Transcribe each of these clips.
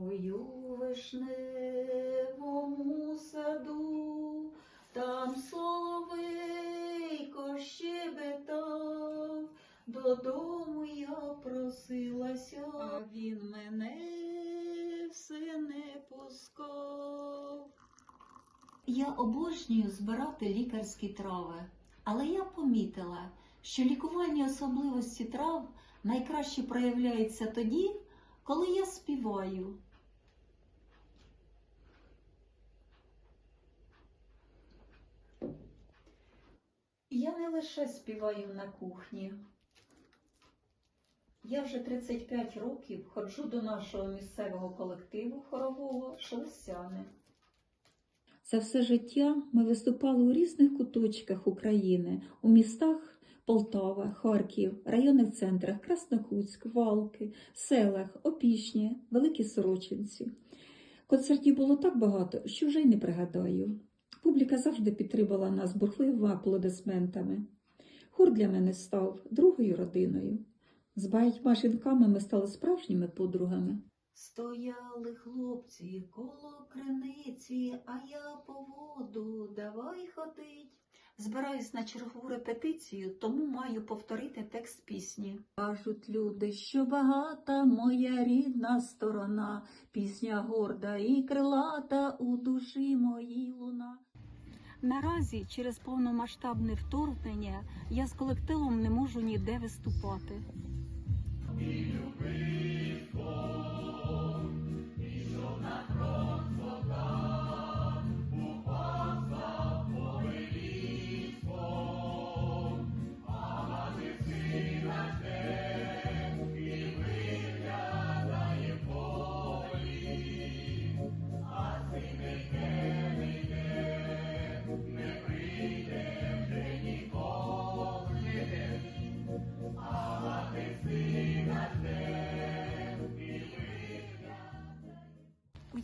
У вишневому саду, там соловейко щебетав, додому я просилася, а він мене все не пускав. Я обожнюю збирати лікарські трави, але я помітила, що лікувальні особливості трав найкраще проявляються тоді, коли я співаю. Я не лише співаю на кухні. Я вже 35 років ходжу до нашого місцевого колективу хорового Шелестяни. За все життя ми виступали у різних куточках України, у містах Полтава, Харків, районних центрах Краснокутськ, Валки, селах, Опішні, Великі Сорочинці. Концертів було так багато, що вже й не пригадаю. Публіка завжди підтримала нас бурхливими аплодисментами. Хор для мене став другою родиною. З багатьма жінками ми стали справжніми подругами. Стояли хлопці коло криниці, а я по воду давай ходить. Збираюсь на чергову репетицію, тому маю повторити текст пісні. Кажуть люди, що багата моя рідна сторона, пісня горда і крилата у душі моїй луна. Наразі через повномасштабне вторгнення я з колективом не можу ніде виступати.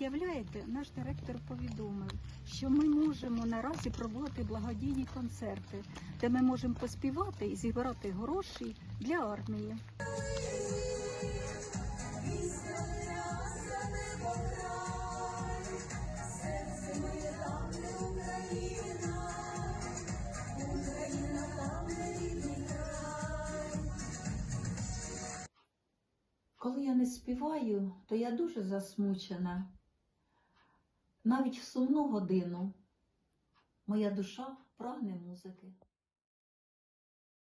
Уявляєте, наш директор повідомив, що ми можемо наразі проводити благодійні концерти, де ми можемо поспівати і зібрати гроші для армії. Коли я не співаю, то я дуже засмучена. Навіть в сумну годину моя душа прагне музики.